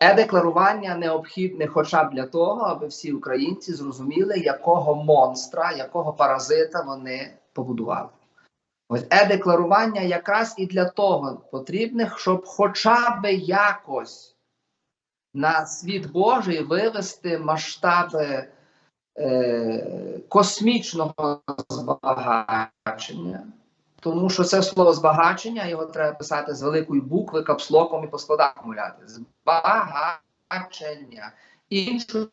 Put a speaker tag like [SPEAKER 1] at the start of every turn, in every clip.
[SPEAKER 1] Е-декларування необхідне хоча б для того, аби всі українці зрозуміли, якого монстра, якого паразита вони побудували. Ось е-декларування якраз і для того потрібне, щоб хоча б якось на світ Божий вивести масштаби е, космічного збагачення. Тому що це слово збагачення, його треба писати з великої букви, капслоком і по складах мовляти. Збагачення іншої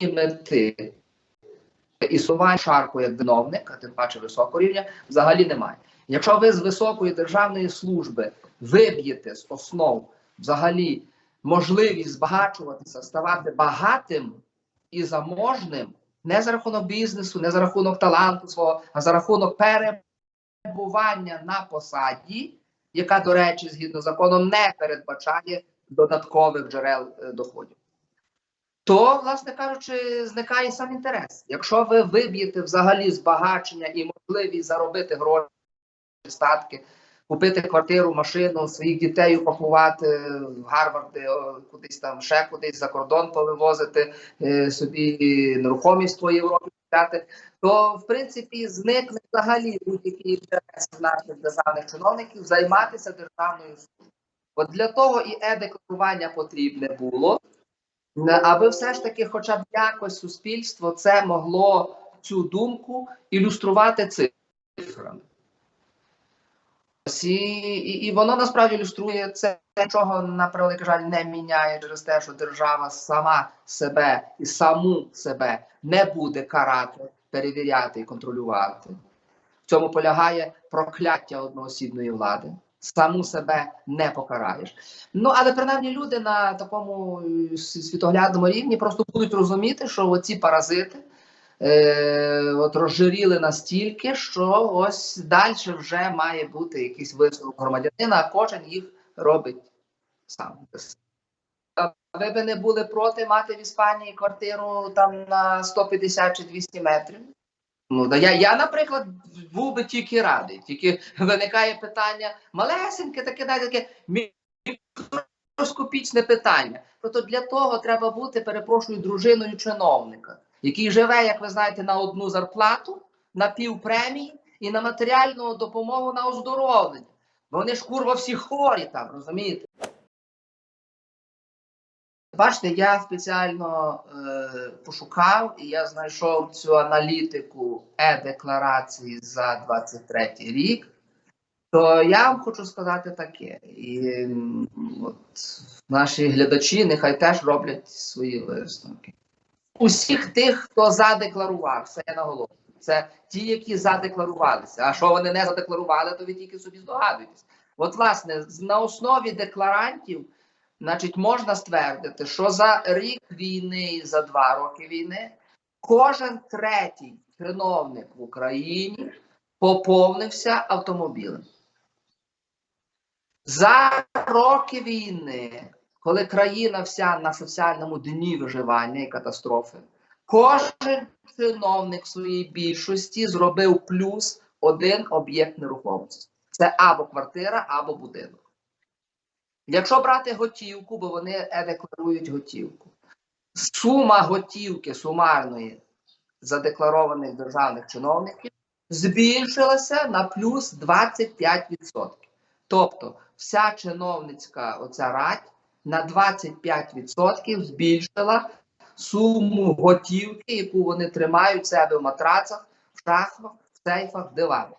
[SPEAKER 1] мети. Існування шарку як виновника, тим паче високого рівня, взагалі немає. Якщо ви з високої державної служби виб'єте з основ взагалі можливість збагачуватися, ставати багатим і заможним, не за рахунок бізнесу, не за рахунок таланту свого, а за рахунок перебування на посаді, яка, до речі, згідно закону, не передбачає додаткових джерел е, доходів. То, власне кажучи, зникає сам інтерес. Якщо ви виб'єте взагалі збагачення і можливість заробити гроші, статки, купити квартиру, машину, своїх дітей упакувати в Гарварди, кудись там ще кудись за кордон повивозити, е, собі нерухомість по Європі купляти, то в принципі зникне взагалі будь-який інтерес наших державних чиновників займатися державною службою. От для того і е-декларування потрібне було, аби все ж таки, хоча б якось суспільство це могло цю думку ілюструвати цифрами. І, і воно насправді ілюструє це, чого на превеликий жаль не міняє через те, що держава сама себе і саму себе не буде карати, перевіряти і контролювати. В цьому полягає прокляття одноосібної влади. Саму себе не покараєш. Ну але принаймні люди на такому е, світоглядному рівні просто будуть розуміти, що оці паразити е, от розжиріли настільки, що ось далі вже має бути якийсь висновок громадянина, а кожен їх робить сам. Ви би не були проти мати в Іспанії квартиру там на 150 чи 200 метрів? Ну, я, я, наприклад, був би тільки радий. Тільки виникає питання малесеньке, таке таке мікроскопічне питання. Тобто для того треба бути, перепрошую, дружиною чиновника, який живе, як ви знаєте, на одну зарплату, на півпремії і на матеріальну допомогу на оздоровлення. Бо вони ж курва всі хворі там, розумієте? Бачите, я спеціально е, пошукав і я знайшов цю аналітику е-декларації за 23 рік. То я вам хочу сказати таке. І от, наші глядачі нехай теж роблять свої висновки. Усіх тих, хто задекларував, це я наголошую. Це ті, які задекларувалися. А що вони не задекларували, то ви тільки собі здогадуєтесь. От, власне, на основі декларантів. Значить, можна ствердити, що за рік війни і за два роки війни кожен третій чиновник в Україні поповнився автомобілем. За роки війни, коли країна вся на соціальному дні виживання і катастрофи, кожен чиновник в своїй більшості зробив плюс один об'єкт нерухомості. Це або квартира, або будинок. Якщо брати готівку, бо вони е-декларують готівку, сума готівки сумарної задекларованих державних чиновників збільшилася на плюс 25%. Тобто вся чиновницька оця рать на 25% збільшила суму готівки, яку вони тримають в себе в матрацах, в шахвах, в сейфах, в диванах.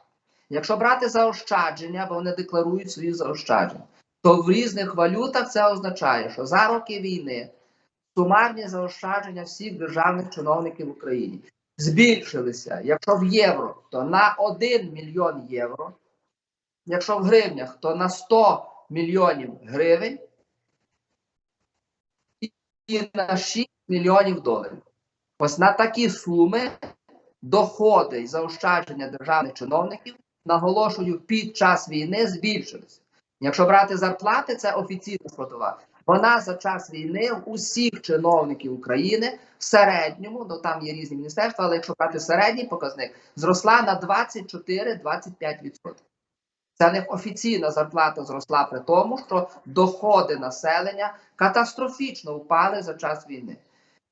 [SPEAKER 1] Якщо брати заощадження, бо вони декларують свої заощадження то в різних валютах це означає, що за роки війни сумарні заощадження всіх державних чиновників в Україні збільшилися. Якщо в євро, то на 1 мільйон євро, якщо в гривнях, то на 100 мільйонів гривень на 6 мільйонів доларів. Ось на такі суми доходи і заощадження державних чиновників, наголошую, під час війни збільшилися. Якщо брати зарплати, це офіційна складова. Вона за час війни усіх чиновників України в середньому, ну там є різні міністерства, але якщо брати середній показник, зросла на 24-25%. Це них офіційна зарплата зросла при тому, що доходи населення катастрофічно впали за час війни.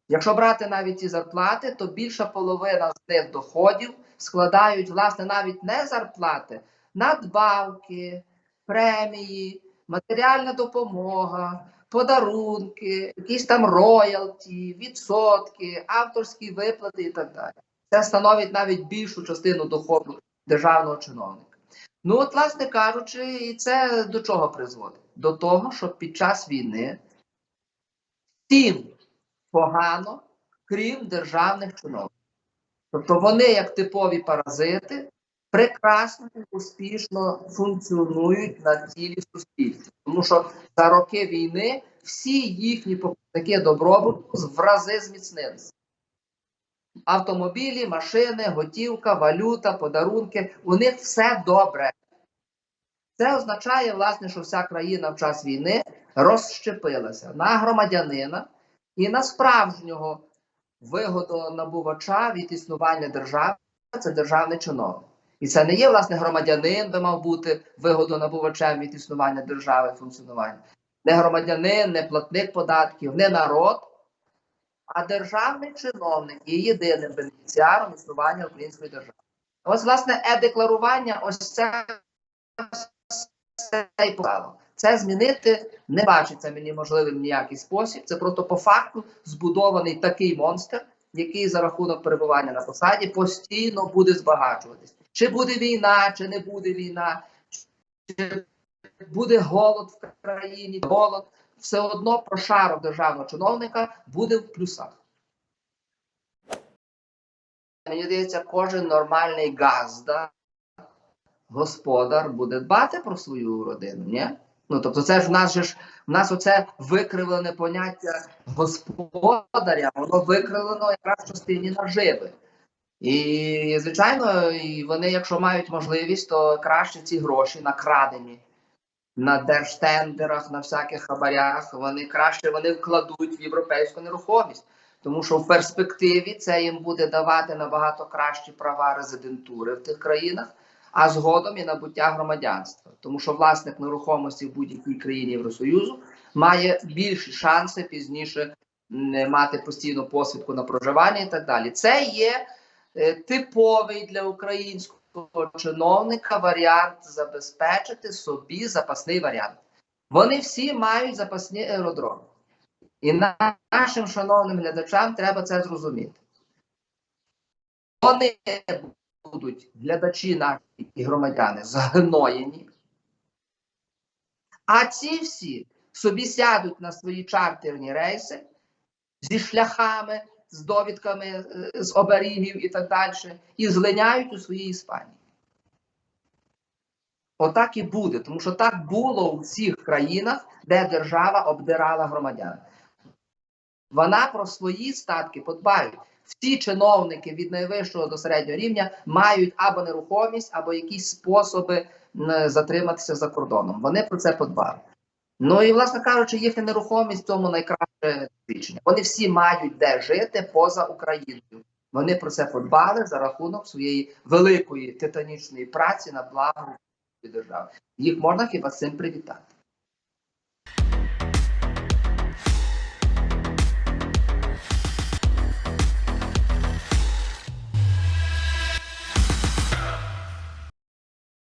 [SPEAKER 1] Якщо брати навіть ці зарплати, то більша половина з тих доходів складають власне навіть не зарплати, надбавки, премії, матеріальна допомога, подарунки, якісь там роялті, відсотки, авторські виплати і так далі. Це становить навіть більшу частину доходу державного чиновника. Ну, от, власне кажучи, і це до чого призводить? До того, що під час війни всім погано, крім державних чиновників. Тобто вони, як типові паразити, прекрасно і успішно функціонують на тілі суспільства. Тому що за роки війни всі їхні показники добробуту в рази зміцнилися. Автомобілі, машини, готівка, валюта, подарунки у них все добре. Це означає, власне, що вся країна в час війни розщепилася на громадянина і на справжнього вигодонабувача від існування держави це державний чиновник. І це не є, власне, громадянин, би мав бути вигодонабувачем від існування держави функціонування. Не громадянин, не платник податків, не народ, а державний чиновник є єдиним бенефіціаром існування української держави. Ось, власне, е-декларування, ось це і показало. Це змінити не бачиться мені можливим ніякий спосіб. Це просто по факту збудований такий монстр, який за рахунок перебування на посаді постійно буде збагачуватись. Чи буде війна, чи не буде війна, чи буде голод в країні, голод, все одно прошарок державного чиновника буде в плюсах. Мені здається, кожен нормальний газда, господар буде дбати про свою родину, ні? Ну, тобто, це ж в нас же ж в нас оце викривлене поняття господаря, воно викривлено якраз в частині наживи. І, звичайно, і вони, якщо мають можливість, то краще ці гроші накрадені на держтендерах, на всяких хабарях, вони краще вони вкладуть в європейську нерухомість. Тому що в перспективі це їм буде давати набагато кращі права резидентури в тих країнах, а згодом і набуття громадянства. Тому що власник нерухомості в будь-якій країні Євросоюзу має більші шанси пізніше м, мати постійну посвідку на проживання і так далі. Це є е, типовий для українського чиновника варіант забезпечити собі запасний варіант. Вони всі мають запасні аеродроми. І нашим шановним глядачам треба це зрозуміти. Вони будуть глядачі наші і громадяни згноєні. А ці всі собі сядуть на свої чартерні рейси зі шляхами, з довідками е, з оберігів і так далі, і злиняють у своїй Іспанії. Отак і буде, тому що так було у всіх країнах, де держава обдирала громадян. Вона про свої статки подбають. Всі чиновники від найвищого до середнього рівня мають або нерухомість, або якісь способи затриматися за кордоном. Вони про це подбали. Ну і, власне кажучи, їхня нерухомість в цьому найкраще свідчення. Вони всі мають де жити поза Україною. Вони про це подбали за рахунок своєї великої титанічної праці на благо держави. Їх можна хіба цим привітати.